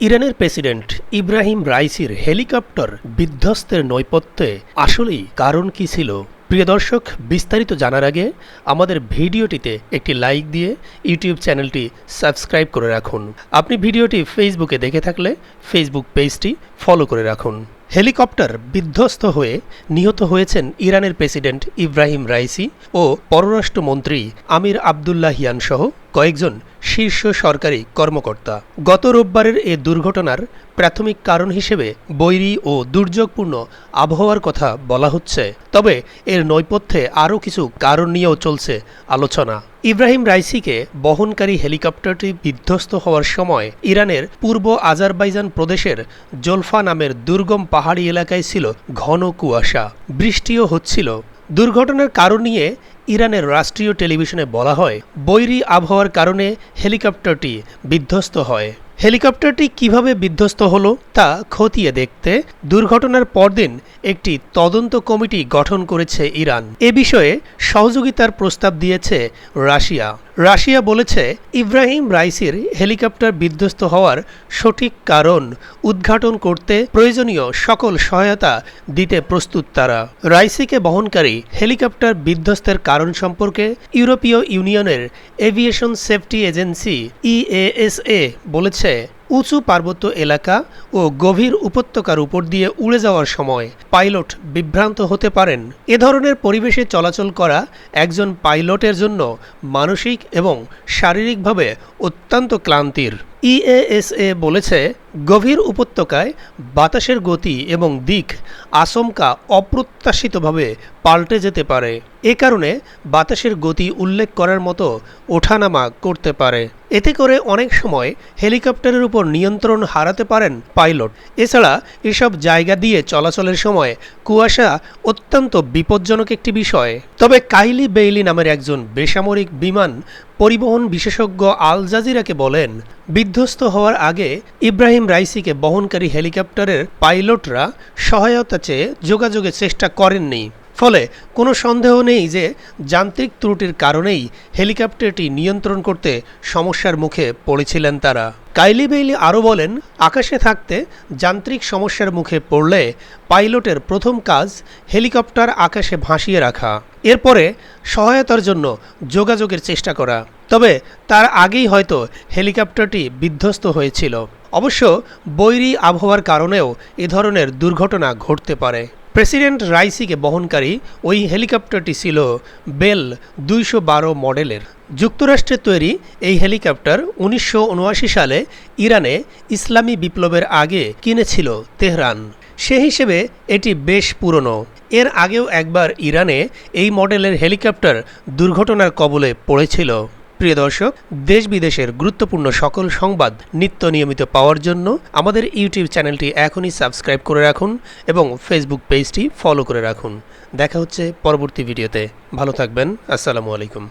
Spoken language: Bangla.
ইরানের প্রেসিডেন্ট ইব্রাহিম রাইসির হেলিকপ্টার বিধ্বস্তের নৈপথ্যে আসলেই কারণ কি ছিল? প্রিয় দর্শক, বিস্তারিত জানার আগে আমাদের ভিডিওটিতে একটি লাইক দিয়ে ইউটিউব চ্যানেলটি সাবস্ক্রাইব করে রাখুন। আপনি ভিডিওটি ফেসবুকে দেখে থাকলে ফেসবুক পেজটি ফলো করে রাখুন। হেলিকপ্টার বিধ্বস্ত হয়ে নিহত হয়েছেন ইরানের প্রেসিডেন্ট ইব্রাহিম রাইসি ও পররাষ্ট্রমন্ত্রী আমির আবদুল্লাহিয়ান সহ কয়েকজন শীর্ষ সরকারি কর্মকর্তা। গত রোববারের এ দুর্ঘটনার প্রাথমিক কারণ হিসেবে বৈরী ও দুর্যোগপূর্ণ আবহাওয়ার কথা বলা হচ্ছে, তবে এর নৈপথ্যে আরও কিছু কারণ নিয়েও চলছে আলোচনা। ইব্রাহিম রাইসিকে বহনকারী হেলিকপ্টারটি বিধ্বস্ত হওয়ার সময় ইরানের পূর্ব আজারবাইজান প্রদেশের জোলফা নামের দুর্গম পাহাড়ি এলাকায় ছিল ঘন কুয়াশা। বৃষ্টিও হচ্ছিল। দুর্ঘটনার কারণ নিয়ে ইরানের রাষ্ট্রীয় টেলিভিশনে বলা হয়, বৈরী আবহাওয়ার কারণে হেলিকপ্টারটি বিধ্বস্ত হয়। হেলিকপ্টারটি কীভাবে বিধ্বস্ত হলো তা খতিয়ে দেখতে দুর্ঘটনার পরদিন একটি তদন্ত কমিটি গঠন করেছে ইরান। এ বিষয়ে সহযোগিতার প্রস্তাব দিয়েছে রাশিয়া। রাশিয়া বলেছে, ইব্রাহিম রাইসির হেলিকপ্টার বিধ্বস্ত হওয়ার সঠিক কারণ উদ্ঘাটন করতে প্রয়োজনীয় সকল সহায়তা দিতে প্রস্তুত তারা। রাইসিকে বহনকারী হেলিকপ্টার বিধ্বস্তের কারণ সম্পর্কে ইউরোপীয় ইউনিয়নের এভিয়েশন সেফটি এজেন্সি ইএএসএ বলেছে উঁচু পার্বত্য এলাকা ও গভীর উপত্যকার উপর দিয়ে উড়ে যাওয়ার সময় পাইলট বিভ্রান্ত হতে পারেন। এ ধরনের পরিবেশে চলাচল করা একজন পাইলটের জন্য মানসিক এবং শারীরিকভাবে অত্যন্ত ক্লান্তির। ইএএসএ বলেছে গভীর উপত্যকায় বাতাসের গতি এবং দিক আচমকা অপ্রত্যাশিতভাবে পাল্টে যেতে পারে। এ কারণে বাতাসের গতি উল্লেখ করার মতো ওঠানামা করতে পারে। এতে করে অনেক সময় হেলিকপ্টারের উপর নিয়ন্ত্রণ হারাতে পারেন পাইলট। এছাড়া এসব জায়গা দিয়ে চলাচলের সময় কুয়াশা অত্যন্ত বিপজ্জনক একটি বিষয়। তবে কাইলি বেইলি নামের একজন বেসামরিক বিমান পরিবহন বিশেষজ্ঞ আল জাজিরাকে বলেন, বিধ্বস্ত হওয়ার আগে ইব্রাহিম রাইসিকে বহনকারী হেলিকপ্টারের পাইলটরা সহায়তা চেয়ে যোগাযোগের চেষ্টা করেননি। ফলে কোনো সন্দেহ নেই যে যান্ত্রিক ত্রুটির কারণেই হেলিকপ্টারটি নিয়ন্ত্রণ করতে সমস্যার মুখে পড়েছিলেন তারা। কাইলি বেইলি আরও বলেন, আকাশে থাকতে যান্ত্রিক সমস্যার মুখে পড়লে পাইলটের প্রথম কাজ হেলিকপ্টার আকাশে ভাসিয়ে রাখা। এরপরে সহায়তার জন্য যোগাযোগের চেষ্টা করা। তবে তার আগেই হয়তো হেলিকপ্টারটি বিধ্বস্ত হয়েছিল। অবশ্য বৈরী আবহাওয়ার কারণেও এ ধরনের দুর্ঘটনা ঘটতে পারে। প্রেসিডেন্ট রাইসিকে বহনকারী ওই হেলিকপ্টারটি ছিল বেল দুইশো বারো মডেলের। যুক্তরাষ্ট্রের তৈরি এই হেলিকপ্টার উনিশশো উনআশি সালে ইরানে ইসলামী বিপ্লবের আগে কিনেছিল তেহরান। সে হিসেবে এটি বেশ পুরনো। এর আগেও একবার ইরানে এই মডেলের হেলিকপ্টার দুর্ঘটনার কবলে পড়েছিল। প্রিয় দর্শক, দেশ বিদেশের গুরুত্বপূর্ণ সকল সংবাদ নিত্য নিয়মিত পাওয়ার জন্য আমাদের ইউটিউব চ্যানেলটি এখনই সাবস্ক্রাইব করে রাখুন এবং ফেসবুক পেজটি ফলো করে রাখুন। দেখা হচ্ছে পরবর্তী ভিডিওতে। ভালো থাকবেন। আসসালামু আলাইকুম।